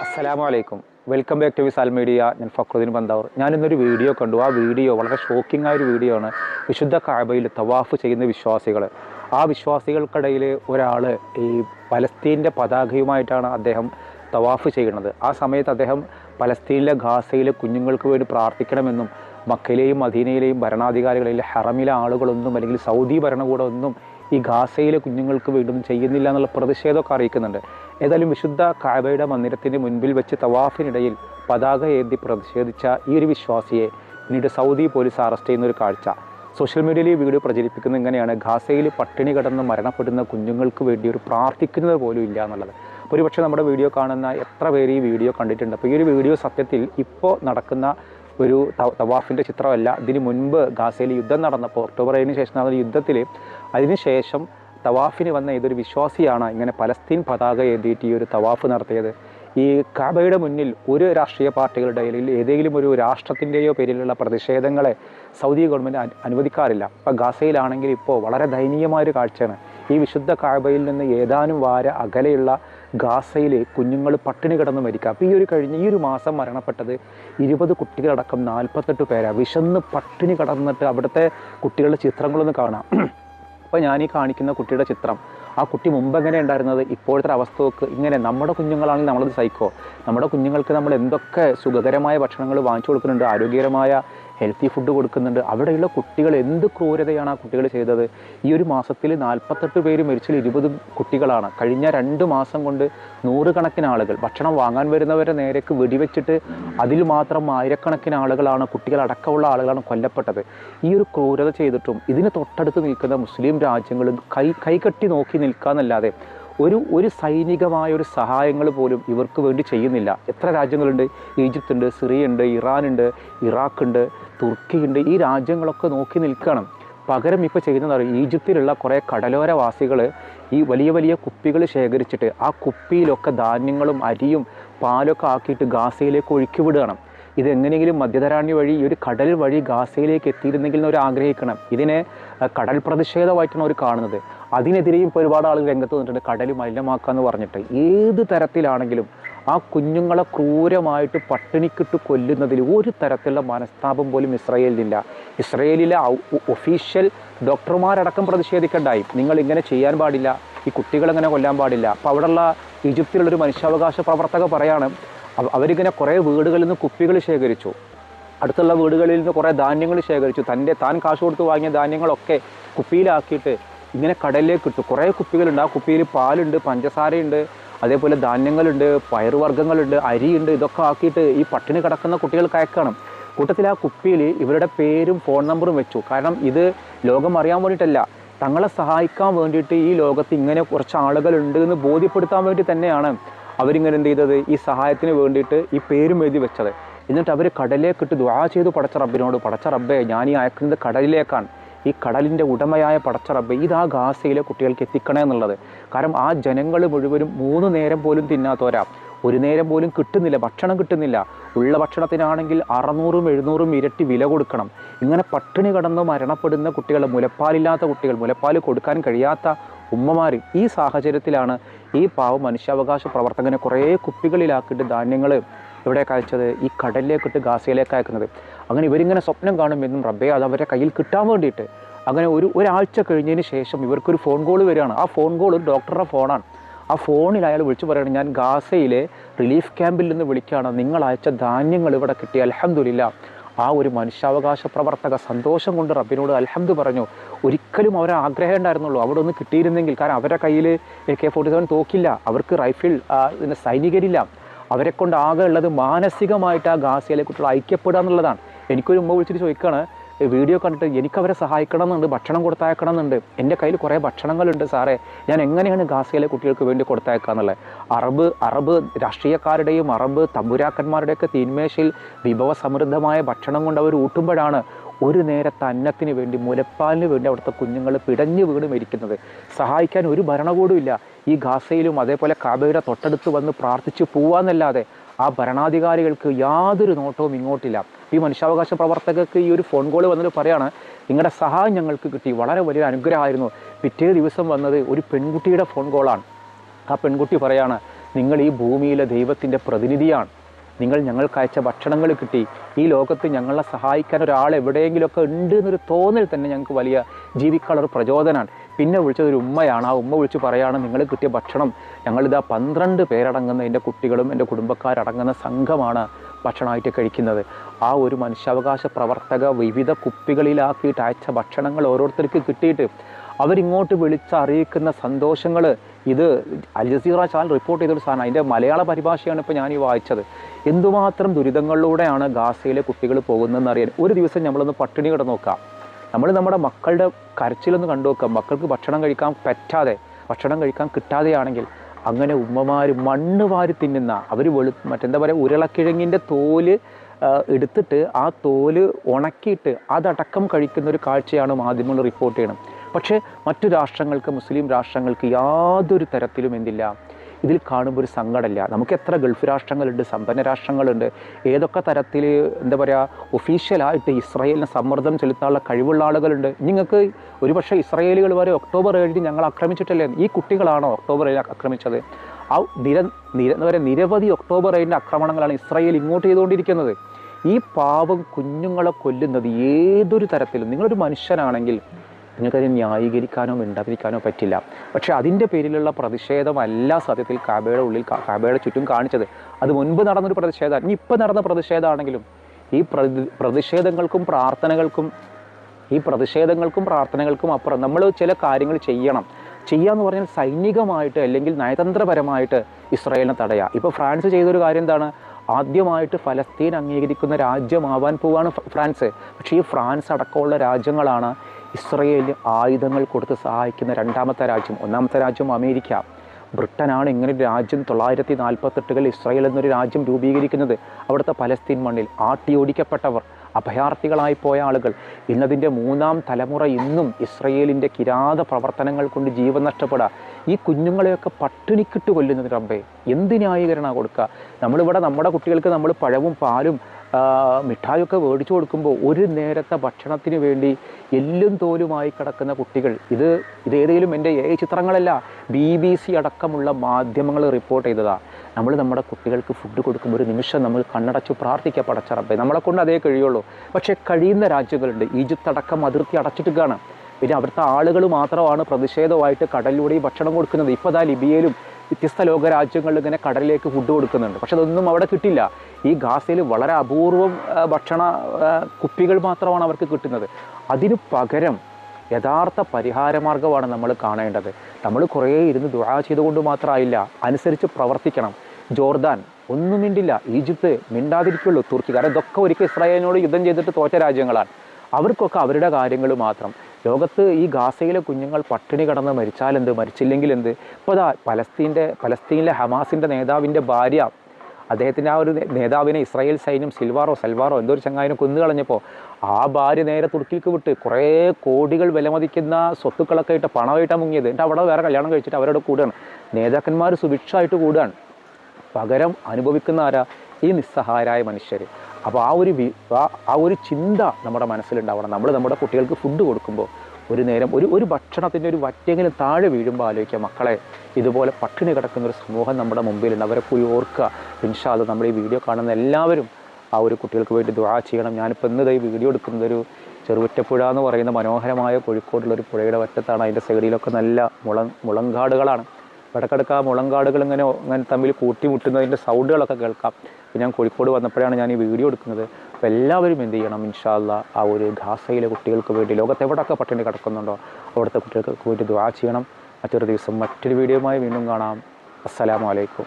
അസ്സലാമു അലൈക്കും welcome back to Visal media. ഞാൻ ഫക്രുദ്ദീൻ ബന്താവൂർ ഞാനിന്നൊരു വീഡിയോ കണ്ടു. ആ വീഡിയോ വളരെ ഷോക്കിംഗ് ആയ ഒരു വീഡിയോ ആണ്. വിശുദ്ധ കാബയിൽ തവാഫ് ചെയ്യുന്ന വിശ്വാസികൾ ആ വിശ്വാസികൾക്കിടയിൽ ഒരാൾ ഈ പലസ്തീന്റെ പതാകയുമായിട്ടാണ് അദ്ദേഹം തവാഫ് ചെയ്യുന്നത്. ആ സമയത്ത് അദ്ദേഹം പലസ്തീനിലെ ഗാസയിലെ കുഞ്ഞുങ്ങൾക്ക് വേണ്ടി പ്രാർത്ഥിക്കണമെന്നും മക്കയിലെയും മദീനയിലെയും ഭരണാധികാരികളിൽ ഹറമിലെ ആളുകളൊന്നും അല്ലെങ്കിൽ സൗദി ഭരണകൂടമൊന്നും ഈ ഗാസയിലെ കുഞ്ഞുങ്ങൾക്ക് വീണ്ടും ചെയ്യുന്നില്ല എന്നുള്ള പ്രതിഷേധമൊക്കെ അറിയിക്കുന്നുണ്ട്. ഏതായാലും വിശുദ്ധ കാബയുടെ മന്ദിരത്തിന്റെ മുൻപിൽ വെച്ച് തവാഫിനിടയിൽ പതാക ഏന്തി പ്രതിഷേധിച്ച ഈ ഒരു വിശ്വാസിയെ പിന്നീട് സൗദി പോലീസ് അറസ്റ്റ് ചെയ്യുന്ന ഒരു കാഴ്ച. സോഷ്യൽ മീഡിയയിൽ ഈ വീഡിയോ പ്രചരിപ്പിക്കുന്ന ഇങ്ങനെയാണ്. ഗാസയിൽ പട്ടിണി കിടന്ന് മരണപ്പെടുന്ന കുഞ്ഞുങ്ങൾക്ക് വേണ്ടി ഒരു പ്രാർത്ഥിക്കുന്നത് പോലും ഇല്ല എന്നുള്ളത്. ഒരുപക്ഷെ നമ്മുടെ വീഡിയോ കാണുന്ന എത്ര പേര് ഈ വീഡിയോ കണ്ടിട്ടുണ്ട്. അപ്പോൾ ഈ ഒരു വീഡിയോ സത്യത്തിൽ ഇപ്പോൾ നടക്കുന്ന ഒരു തവാഫിന്റെ ചിത്രമല്ല. ഇതിന് മുൻപ് ഗാസയിൽ യുദ്ധം നടന്നപ്പോൾ ഒക്ടോബർ ഏഴിന് ശേഷം നടന്ന യുദ്ധത്തിൽ അതിനുശേഷം തവാഫിന് വന്ന ഏതൊരു വിശ്വാസിയാണ് ഇങ്ങനെ പലസ്തീൻ പതാക എഴുതിയിട്ട് ഈ ഒരു തവാഫ് നടത്തിയത്? ഈ കാബയുടെ മുന്നിൽ ഒരു രാഷ്ട്രീയ പാർട്ടികളുടെ അല്ലെങ്കിൽ ഏതെങ്കിലും ഒരു രാഷ്ട്രത്തിന്റെയോ പേരിലുള്ള പ്രതിഷേധങ്ങളെ സൗദി ഗവൺമെന്റ് അനു- അനുവദിക്കാറില്ല. ഇപ്പോൾ ഗാസയിലാണെങ്കിൽ ഇപ്പോൾ വളരെ ദയനീയമായൊരു കാഴ്ചയാണ്. ഈ വിശുദ്ധ കാബയിൽ നിന്ന് ഏതാനും വാര അകലെയുള്ള ഗാസയിൽ കുഞ്ഞുങ്ങൾ പട്ടിണി കിടന്ന് മരിക്കുക. അപ്പോൾ ഈ ഒരു കഴിഞ്ഞ ഈ ഒരു മാസം മരണപ്പെട്ടത് ഇരുപത് കുട്ടികളടക്കം നാൽപ്പത്തെട്ട് പേരാണ് വിശന്ന് പട്ടിണി കിടന്നിട്ട് അവിടുത്തെ കുട്ടികളുടെ ചിത്രങ്ങളൊന്ന് കാണാം. അപ്പോൾ ഞാൻ ഈ കാണിക്കുന്ന കുട്ടിയുടെ ചിത്രം. ആ കുട്ടി മുമ്പ് എങ്ങനെ ഉണ്ടായിരുന്നത്? ഇപ്പോഴത്തെ അവസ്ഥ നോക്ക്. ഇങ്ങനെ നമ്മുടെ കുഞ്ഞുങ്ങളാണെങ്കിൽ നമ്മളത് സഹിക്കോ? നമ്മുടെ കുഞ്ഞുങ്ങൾക്ക് നമ്മൾ എന്തൊക്കെ സുഖകരമായ ഭക്ഷണങ്ങൾ വാങ്ങിച്ചു കൊടുക്കുന്നുണ്ട്? ആരോഗ്യകരമായ ഹെൽത്തി ഫുഡ് കൊടുക്കുന്നുണ്ട്. അവിടെയുള്ള കുട്ടികൾ എന്ത് ക്രൂരതയാണ് ആ കുട്ടികൾ ചെയ്തത്? ഈ ഒരു മാസത്തിൽ നാൽപ്പത്തെട്ട് പേര് മരിച്ചതിൽ ഇരുപത് കുട്ടികളാണ്. കഴിഞ്ഞ രണ്ട് മാസം കൊണ്ട് നൂറുകണക്കിന് ആളുകൾ ഭക്ഷണം വാങ്ങാൻ വരുന്നവരെ നേരേക്ക് വെടിവെച്ചിട്ട് അതിൽ മാത്രം ആയിരക്കണക്കിന് ആളുകളാണ് കുട്ടികളടക്കമുള്ള ആളുകളാണ് കൊല്ലപ്പെട്ടത്. ഈ ഒരു ക്രൂരത ചെയ്തിട്ടും ഇതിന് തൊട്ടടുത്ത് നിൽക്കുന്ന മുസ്ലിം രാജ്യങ്ങളും കൈ കൈകട്ടി നോക്കി നിൽക്കാന്നല്ലാതെ ഒരു ഒരു സൈനികമായ ഒരു സഹായങ്ങൾ പോലും ഇവർക്ക് വേണ്ടി ചെയ്യുന്നില്ല. എത്ര രാജ്യങ്ങളുണ്ട്? ഈജിപ്ത് ഉണ്ട് സിറിയ ഉണ്ട് ഇറാൻ ഉണ്ട് ഇറാഖ് ഉണ്ട് തുർക്കി ഉണ്ട് ഈ രാജ്യങ്ങളൊക്കെ നോക്കി നിൽക്കണം. പകരം ഇപ്പോൾ ചെയ്യുന്നത് ഈജിപ്തിലുള്ള കുറേ കടലോരവാസികൾ ഈ വലിയ വലിയ കുപ്പികൾ ശേഖരിച്ചിട്ട് ആ കുപ്പിയിലൊക്കെ ധാന്യങ്ങളും അരിയും പാലൊക്കെ ആക്കിയിട്ട് ഗാസയിലേക്ക് ഒഴുക്കി വിടുകയാണ് ഇതെങ്ങനെയെങ്കിലും മധ്യധരാണി വഴി ഈ ഒരു കടൽ വഴി ഗാസയിലേക്ക് എത്തിയിരുന്നെങ്കിൽ എന്നവർ ആഗ്രഹിക്കണം. ഇതിനെ കടൽ പ്രതിഷേധമായിട്ടാണ് അവർ കാണുന്നത്. അതിനെതിരെയും ഇപ്പോൾ ഒരുപാട് ആളുകൾ രംഗത്ത് വന്നിട്ടുണ്ട്. കടൽ മലിനമാക്കുക എന്ന് പറഞ്ഞിട്ട്. ഏത് തരത്തിലാണെങ്കിലും ആ കുഞ്ഞുങ്ങളെ ക്രൂരമായിട്ട് പട്ടിണിക്കിട്ട് കൊല്ലുന്നതിൽ ഒരു തരത്തിലുള്ള മനസ്താപം പോലും ഇസ്രയേലിനില്ല. ഇസ്രയേലിലെ ഒഫീഷ്യൽ ഡോക്ടർമാരടക്കം പ്രതിഷേധിക്കണ്ടായി. നിങ്ങൾ ഇങ്ങനെ ചെയ്യാൻ പാടില്ല. ഈ കുട്ടികളെങ്ങനെ കൊല്ലാൻ പാടില്ല. അപ്പോൾ അവിടെയുള്ള ഈജിപ്തിലുള്ളൊരു മനുഷ്യാവകാശ പ്രവർത്തക പറയാണ് അവ- അവരിങ്ങനെ കുറേ വീടുകളിൽ നിന്ന് കുപ്പികൾ ശേഖരിച്ചു. അടുത്തുള്ള വീടുകളിൽ നിന്ന് കുറേ ധാന്യങ്ങൾ ശേഖരിച്ചു. തന്റെ താൻ കാശ് കൊടുത്ത് വാങ്ങിയ ധാന്യങ്ങളൊക്കെ കുപ്പിയിലാക്കിയിട്ട് ഇങ്ങനെ കടലിലേക്ക് ഇട്ടു. കുറേ കുപ്പികളുണ്ട്. ആ കുപ്പിയിൽ പാലുണ്ട് പഞ്ചസാരയുണ്ട് അതേപോലെ ധാന്യങ്ങളുണ്ട് പയറുവർഗങ്ങളുണ്ട് അരിയുണ്ട്. ഇതൊക്കെ ആക്കിയിട്ട് ഈ പട്ടിണി കിടക്കുന്ന കുട്ടികൾക്ക് അയക്കണം കൂട്ടത്തിൽ ആ കുപ്പിയിൽ ഇവരുടെ പേരും ഫോൺ നമ്പറും വെച്ചു. കാരണം ഇത് ലോകം അറിയാൻ വേണ്ടിയിട്ടല്ല. തങ്ങളെ സഹായിക്കാൻ വേണ്ടിയിട്ട് ഈ ലോകത്ത് ഇങ്ങനെ കുറച്ച് ആളുകളുണ്ട് എന്ന് ബോധ്യപ്പെടുത്താൻ വേണ്ടി തന്നെയാണ് അവരിങ്ങനെ എന്ത് ചെയ്തത്? ഈ സഹായത്തിന് വേണ്ടിയിട്ട് ഈ പേരും എഴുതി വെച്ചത്. എന്നിട്ട് അവർ കടലിലേക്കിട്ട് ദ്വാ ചെയ്തു പടച്ച റബ്ബിനോട് പടച്ച റബ്ബെ ഞാൻ ഈ അയക്കുന്നത് കടലിലേക്കാണ്. ഈ കടലിന്റെ ഉടമയായ പടച്ച റബ്ബെ ഇതാ ഗാസയിലെ കുട്ടികൾക്ക് എത്തിക്കണേ എന്നുള്ളത്. കാരണം ആ ജനങ്ങൾ മുഴുവനും മൂന്ന് നേരം പോലും തിന്നാത്തോരാ ഒരു നേരം പോലും കിട്ടുന്നില്ല ഭക്ഷണം കിട്ടുന്നില്ല. ഉള്ള ഭക്ഷണത്തിനാണെങ്കിൽ അറുന്നൂറും എഴുന്നൂറും ഇരട്ടി വില കൊടുക്കണം. ഇങ്ങനെ പട്ടിണി കടന്ന് മരണപ്പെടുന്ന കുട്ടികൾ മുലപ്പാലില്ലാത്ത കുട്ടികൾ മുലപ്പാൽ കൊടുക്കാൻ കഴിയാത്ത ഉമ്മമാർ ഈ സാഹചര്യത്തിലാണ് ഈ പാവ മനുഷ്യാവകാശ പ്രവർത്തകനെ കുറേ കുപ്പികളിലാക്കിയിട്ട് ധാന്യങ്ങൾ ഇവിടെ അയച്ചത്? ഈ കടലിലേക്കിട്ട് ഗാസയിലേക്ക് അയക്കുന്നത്. അങ്ങനെ ഇവരിങ്ങനെ സ്വപ്നം കാണുമെന്നും റബ്ബെ അത് അവരുടെ കയ്യിൽ കിട്ടാൻ വേണ്ടിയിട്ട്. അങ്ങനെ ഒരു ഒരാഴ്ച കഴിഞ്ഞതിന് ശേഷം ഇവർക്കൊരു ഫോൺ കോൾ വരികയാണ്. ആ ഫോൺ കോൾ ഒരു ഡോക്ടറുടെ ഫോണാണ് ആ ഫോണിൽ അയാൾ വിളിച്ചു പറയുകയാണ് ഞാൻ ഗാസയിലെ റിലീഫ് ക്യാമ്പിൽ നിന്ന് വിളിക്കുകയാണ്. നിങ്ങൾ അയച്ച ധാന്യങ്ങൾ ഇവിടെ കിട്ടി. അലഹമില്ല ആ ഒരു മനുഷ്യാവകാശ പ്രവർത്തക സന്തോഷം കൊണ്ട് റബ്ബിനോട് അലഹമ്മദ് പറഞ്ഞു ഒരിക്കലും അവരെ ആഗ്രഹം ഉണ്ടായിരുന്നുള്ളൂ. അവിടെ ഒന്ന് കിട്ടിയിരുന്നെങ്കിൽ കാരണം അവരുടെ കയ്യിൽ എ കെ ഫോർട്ടി സെവൻ തോക്കില്ല. അവർക്ക് റൈഫിൾ സൈനികരില്ല. അവരെ കൊണ്ട് ആകെ ഉള്ളത് മാനസികമായിട്ട് ആ ഗാസയിലെ കുട്ടികൾ ഐക്യപ്പെടുക എന്നുള്ളതാണ്. എനിക്കൊരു ഉമ്മ വിളിച്ചിട്ട് ചോദിക്കുകയാണ് "ഈ വീഡിയോ കണ്ടിട്ട് എനിക്ക് അവരെ സഹായിക്കണം എന്നുണ്ട് ഭക്ഷണം കൊടുത്തയക്കണം എന്നുണ്ട് എന്റെ കയ്യിൽ കുറേ ഭക്ഷണങ്ങളുണ്ട് സാറേ ഞാൻ എങ്ങനെയാണ് ഗാസയിലെ കുട്ടികൾക്ക് വേണ്ടി കൊടുത്തയക്കുക എന്നുള്ളത്? അറബ് അറബ് രാഷ്ട്രീയക്കാരുടെയും അറബ് തമ്പുരാക്കന്മാരുടെയൊക്കെ തീന്മേശയിൽ വിഭവ സമൃദ്ധമായ ഭക്ഷണം കൊണ്ട് അവർ ഊട്ടുമ്പോഴാണ് ഒരു നേരത്തെ അന്നത്തിന് വേണ്ടി മുലപ്പാലിന് വേണ്ടി അവിടുത്തെ കുഞ്ഞുങ്ങൾ പിടഞ്ഞു വീണ് മരിക്കുന്നത്. സഹായിക്കാൻ ഒരു ഭരണകൂടമില്ല ഈ ഗാസയിലും അതേപോലെ കാബയുടെ തൊട്ടടുത്ത് വന്ന് പ്രാർത്ഥിച്ചു പോവാന്നല്ലാതെ ആ ഭരണാധികാരികൾക്ക് യാതൊരു നോട്ടവും ഇങ്ങോട്ടില്ല. ഈ മനുഷ്യാവകാശ പ്രവർത്തകർക്ക് ഈ ഒരു ഫോൺ കോൾ വന്നിട്ട് പറയാണ് നിങ്ങളുടെ സഹായം ഞങ്ങൾക്ക് കിട്ടി. വളരെ വലിയൊരു അനുഗ്രഹമായിരുന്നു. പിറ്റേ ദിവസം വന്നത് ഒരു പെൺകുട്ടിയുടെ ഫോൺ കോളാണ് ആ പെൺകുട്ടി പറയാണ് നിങ്ങൾ ഈ ഭൂമിയിലെ ദൈവത്തിന്റെ പ്രതിനിധിയാണ്. നിങ്ങൾ ഞങ്ങൾക്ക് അയച്ച ഭക്ഷണങ്ങൾ കിട്ടി. ഈ ലോകത്ത് ഞങ്ങളെ സഹായിക്കാൻ ഒരാൾ എവിടെയെങ്കിലുമൊക്കെ ഉണ്ട് എന്നൊരു തോന്നൽ തന്നെ ഞങ്ങൾക്ക് വലിയ ജീവിക്കാനുള്ള ഒരു പ്രചോദനമാണ്. പിന്നെ വിളിച്ചത് ഒരു ഉമ്മയാണ്. ആ ഉമ്മ വിളിച്ച് പറയാണ് നിങ്ങൾ കിട്ടിയ ഭക്ഷണം ഞങ്ങളിതാ പന്ത്രണ്ട് പേരടങ്ങുന്ന എന്റെ കുട്ടികളും എന്റെ കുടുംബക്കാരടങ്ങുന്ന സംഘമാണ് ഭക്ഷണമായിട്ട് കഴിക്കുന്നത്. ആ ഒരു മനുഷ്യാവകാശ പ്രവർത്തക വിവിധ കുപ്പികളിലാക്കിയിട്ട് അയച്ച ഭക്ഷണങ്ങൾ ഓരോരുത്തർക്ക് കിട്ടിയിട്ട് അവരിങ്ങോട്ട് വിളിച്ചറിയിക്കുന്ന സന്തോഷങ്ങൾ. ഇത് അൽ ജസീറ ചാനൽ റിപ്പോർട്ട് ചെയ്തൊരു സാധനം. അതിന്റെ മലയാള പരിഭാഷയാണ് ഇപ്പോൾ ഞാൻ ഈ വായിച്ചത്. എന്തുമാത്രം ദുരിതങ്ങളിലൂടെയാണ് ഗാസയിലെ കുട്ടികൾ പോകുന്നതെന്ന് അറിയാൻ. ഒരു ദിവസം നമ്മളൊന്ന് പട്ടിണി കിടന്ന് നോക്കാം. നമ്മൾ നമ്മുടെ മക്കളുടെ കരച്ചിലൊന്ന് കണ്ടു നോക്കുക. മക്കൾക്ക് ഭക്ഷണം കഴിക്കാൻ പറ്റാതെ ഭക്ഷണം കഴിക്കാൻ കിട്ടാതെയാണെങ്കിൽ അങ്ങനെ ഉമ്മമാർ മണ്ണ് വാരി തിന്നുന്ന അവർ വെളു മറ്റെന്താ പറയുക ഉരുളക്കിഴങ്ങിന്റെ തോൽ എടുത്തിട്ട് ആ തോൽ ഉണക്കിയിട്ട് അതടക്കം കഴിക്കുന്ന ഒരു കാഴ്ചയാണ് മാധ്യമങ്ങൾ റിപ്പോർട്ട് ചെയ്യണം പക്ഷേ മറ്റു രാഷ്ട്രങ്ങൾക്ക് മുസ്ലിം രാഷ്ട്രങ്ങൾക്ക് യാതൊരു തരത്തിലും എന്തില്ല. ഇതിൽ കാണുമ്പോൾ ഒരു സങ്കടമില്ല. നമുക്ക് എത്ര ഗൾഫ് രാഷ്ട്രങ്ങളുണ്ട് സമ്പന്ന രാഷ്ട്രങ്ങളുണ്ട്. ഏതൊക്കെ തരത്തിൽ എന്താ പറയുക ഒഫീഷ്യലായിട്ട് ഇസ്രായേലിനെ സമ്മർദ്ദം ചെലുത്താനുള്ള കഴിവുള്ള ആളുകളുണ്ട്. നിങ്ങൾക്ക് ഒരുപക്ഷെ ഇസ്രായേലുകൾ വരെ ഒക്ടോബർ ഏഴിന് ഞങ്ങൾ ആക്രമിച്ചിട്ടല്ലേ? ഈ കുട്ടികളാണോ ഒക്ടോബർ ഏഴിന് ആക്രമിച്ചത്? ആ നിര നിര പറയുക നിരവധി ഒക്ടോബർ ഏഴിന്റെ ആക്രമണങ്ങളാണ് ഇസ്രായേൽ ഇങ്ങോട്ട് ചെയ്തുകൊണ്ടിരിക്കുന്നത്. ഈ പാവം കുഞ്ഞുങ്ങളെ കൊല്ലുന്നത് ഏതൊരു തരത്തിലും നിങ്ങളൊരു മനുഷ്യനാണെങ്കിൽ നിങ്ങൾക്കത് ന്യായീകരിക്കാനോ മിണ്ടാതിരിക്കാനോ പറ്റില്ല. പക്ഷേ അതിന്റെ പേരിലുള്ള പ്രതിഷേധമല്ല സത്യത്തിൽ കാബയുടെ ഉള്ളിൽ കാബയുടെ ചുറ്റും കാണിച്ചത്. അത് മുൻപ് നടന്നൊരു പ്രതിഷേധം ഇനി ഇപ്പം നടന്ന പ്രതിഷേധമാണെങ്കിലും ഈ പ്രതി പ്രതിഷേധങ്ങൾക്കും പ്രാർത്ഥനകൾക്കും ഈ പ്രതിഷേധങ്ങൾക്കും പ്രാർത്ഥനകൾക്കും അപ്പുറം നമ്മൾ ചില കാര്യങ്ങൾ ചെയ്യണം. ചെയ്യാന്ന് പറഞ്ഞാൽ സൈനികമായിട്ട് അല്ലെങ്കിൽ നയതന്ത്രപരമായിട്ട് ഇസ്രായേലിനെ തടയുക ഇപ്പോൾ ഫ്രാൻസ് ചെയ്തൊരു കാര്യം എന്താണ്? ആദ്യമായിട്ട് ഫലസ്തീൻ അംഗീകരിക്കുന്ന രാജ്യമാവാൻ പോവാണ് ഫ്രാൻസ്. പക്ഷേ ഈ ഫ്രാൻസ് അടക്കമുള്ള രാജ്യങ്ങളാണ് ഇസ്രയേലിന് ആയുധങ്ങൾ കൊടുത്ത് സഹായിക്കുന്ന രണ്ടാമത്തെ രാജ്യം ഒന്നാമത്തെ രാജ്യം അമേരിക്ക. ബ്രിട്ടനാണ് ഇങ്ങനെ രാജ്യം തൊള്ളായിരത്തി നാൽപ്പത്തെട്ടുകളിൽ ഇസ്രായേൽ എന്നൊരു രാജ്യം രൂപീകരിക്കുന്നത്. അവിടുത്തെ പലസ്തീൻ മണ്ണിൽ ആട്ടിയോടിക്കപ്പെട്ടവർ അഭയാർത്ഥികളായി പോയ ആളുകൾ. ഇന്നതിന്റെ മൂന്നാം തലമുറ ഇന്നും ഇസ്രയേലിന്റെ കിരാത പ്രവർത്തനങ്ങൾ കൊണ്ട് ജീവൻ നഷ്ടപ്പെടുക. ഈ കുഞ്ഞുങ്ങളെയൊക്കെ പട്ടിണിക്കിട്ട് കൊല്ലുന്നത് റബ്ബേ എന്ത് ന്യായീകരണമാണ് കൊടുക്കുക? നമ്മളിവിടെ നമ്മുടെ കുട്ടികൾക്ക് നമ്മൾ പഴവും പാലും മിഠായിയൊക്കെ മേടിച്ചു കൊടുക്കുമ്പോൾ ഒരു നേരത്തെ ഭക്ഷണത്തിന് വേണ്ടി എല്ലും തോലുമായി കിടക്കുന്ന കുട്ടികൾ ഇത് ഇത് ഏതെങ്കിലും എന്റെ ഏ ചിത്രങ്ങളല്ല ബി ബി സി അടക്കമുള്ള മാധ്യമങ്ങൾ റിപ്പോർട്ട് ചെയ്തതാണ് നമ്മൾ നമ്മുടെ കുട്ടികൾക്ക് ഫുഡ് കൊടുക്കുമ്പോൾ ഒരു നിമിഷം നമ്മൾ കണ്ണടച്ചു പ്രാർത്ഥിക്കുക പടച്ചറപ്പേ നമ്മളെ കൊണ്ട് അതേ കഴിയുള്ളൂ. പക്ഷേ കഴിയുന്ന രാജ്യങ്ങളുണ്ട്. ഈജിപ്ത് അടക്കം അതിർത്തി അടച്ചിട്ടുകയാണ് പിന്നെ അവിടുത്തെ ആളുകൾ മാത്രമാണ് പ്രതിഷേധമായിട്ട് കടലിലൂടെ ഭക്ഷണം കൊടുക്കുന്നത്. ഇപ്പോൾ അതാ ലിബിയയിലും വ്യത്യസ്ത ലോക രാജ്യങ്ങളിൽ ഇങ്ങനെ കടലിലേക്ക് ഫുഡ് കൊടുക്കുന്നുണ്ട്. പക്ഷെ അതൊന്നും അവിടെ കിട്ടില്ല. ഈ ഗാസയിൽ വളരെ അപൂർവം ഭക്ഷണ കുപ്പികൾ മാത്രമാണ് അവർക്ക് കിട്ടുന്നത്. അതിനു പകരം യഥാർത്ഥ പരിഹാരമാർഗമാണ് നമ്മൾ കാണേണ്ടത്. നമ്മൾ കുറേ ഇരുന്ന് ദുരാ ചെയ്തുകൊണ്ട് മാത്രമായില്ല അനുസരിച്ച് പ്രവർത്തിക്കണം. ജോർദാൻ ഒന്നും മിണ്ടില്ല. ഈജിപ്ത് മിണ്ടാതിരിക്കുള്ളൂ തുർക്കി. കാരണം ഇതൊക്കെ ഒരിക്കൽ ഇസ്രായേലിനോട് യുദ്ധം ചെയ്തിട്ട് തോറ്റ രാജ്യങ്ങളാണ്. അവർക്കൊക്കെ അവരുടെ കാര്യങ്ങൾ മാത്രം. ലോകത്ത് ഈ ഗാസയിലെ കുഞ്ഞുങ്ങൾ പട്ടിണി കടന്ന് മരിച്ചാൽ എന്ത് മരിച്ചില്ലെങ്കിൽ എന്ത് ഇപ്പോൾ അതാ പലസ്തീന്റെ പലസ്തീനിലെ ഹമാസിന്റെ നേതാവിന്റെ ഭാര്യ അദ്ദേഹത്തിന്റെ ആ ഒരു നേതാവിനെ ഇസ്രായേൽ സൈന്യം സിൽവാറോ സൽവാറോ എന്തോ ഒരു ചങ്ങായിനെ കൊന്നു കളഞ്ഞപ്പോൾ ആ ഭാര്യ നേരെ തുർക്കിക്ക് വിട്ട് കുറേ കോടികൾ വിലമതിക്കുന്ന സ്വത്തുക്കളൊക്കെ ഇട്ട് പണമായിട്ടാണ് മുങ്ങിയത്. എന്നിട്ട് അവിടെ വേറെ കല്യാണം കഴിച്ചിട്ട് അവരോട് കൂടുകയാണ്. നേതാക്കന്മാർ സുഭിക്ഷമായിട്ട് കൂടുകയാണ്. പകരം അനുഭവിക്കുന്ന ആരാ? ഈ നിസ്സഹായരായ മനുഷ്യർ അപ്പോൾ ആ ഒരു ആ- ഒരു ചിന്ത നമ്മുടെ മനസ്സിലുണ്ടാവണം. നമ്മൾ നമ്മുടെ കുട്ടികൾക്ക് ഫുഡ് കൊടുക്കുമ്പോൾ ഒരു നേരം ഒരു ഒരു ഭക്ഷണത്തിന്റെ ഒരു വറ്റെങ്കിലും താഴെ വീഴുമ്പോൾ ആലോചിക്കുക. മക്കളെ ഇതുപോലെ പട്ടിണി കിടക്കുന്ന ഒരു സമൂഹം നമ്മുടെ മുമ്പിലുണ്ട്. അവരെ പോയി ഓർക്കുക. ഇൻഷാൽ നമ്മൾ ഈ വീഡിയോ കാണുന്ന എല്ലാവരും ആ ഒരു കുട്ടികൾക്ക് വേണ്ടി ദുആ ചെയ്യണം. ഞാനിപ്പോൾ ഇന്ന് ഈ വീഡിയോ എടുക്കുന്നത് ഒരു ചെറുവറ്റപ്പുഴ എന്ന് പറയുന്ന മനോഹരമായ കോഴിക്കോടുള്ള ഒരു പുഴയുടെ വറ്റത്താണ്. അതിന്റെ സൈഡിലൊക്കെ നല്ല മുള മുളങ്കാടുകളാണ്. ഇടക്കിടക്ക് ആ മുളങ്കാടുകൾ ഇങ്ങനെ ഇങ്ങനെ തമ്മിൽ കൂട്ടിമുട്ടുന്നതിന്റെ സൗണ്ടുകളൊക്കെ കേൾക്കാം. അപ്പോൾ ഞാൻ കോഴിക്കോട് വന്നപ്പോഴാണ് ഞാൻ ഈ വീഡിയോ എടുക്കുന്നത്. അപ്പോൾ എല്ലാവരും എന്ത് ചെയ്യണം? ഇൻഷാല്ല ആ ഒരു ഖാസയിലെ കുട്ടികൾക്ക് വേണ്ടി ലോകത്ത് എവിടെയൊക്കെ പട്ടിണി കിടക്കുന്നുണ്ടോ അവിടുത്തെ കുട്ടികൾക്ക് വേണ്ടി ദ്വാ ചെയ്യണം. മറ്റൊരു ദിവസം മറ്റൊരു വീഡിയോയുമായി വീണ്ടും കാണാം. അസ്സലാമു അലൈക്കും.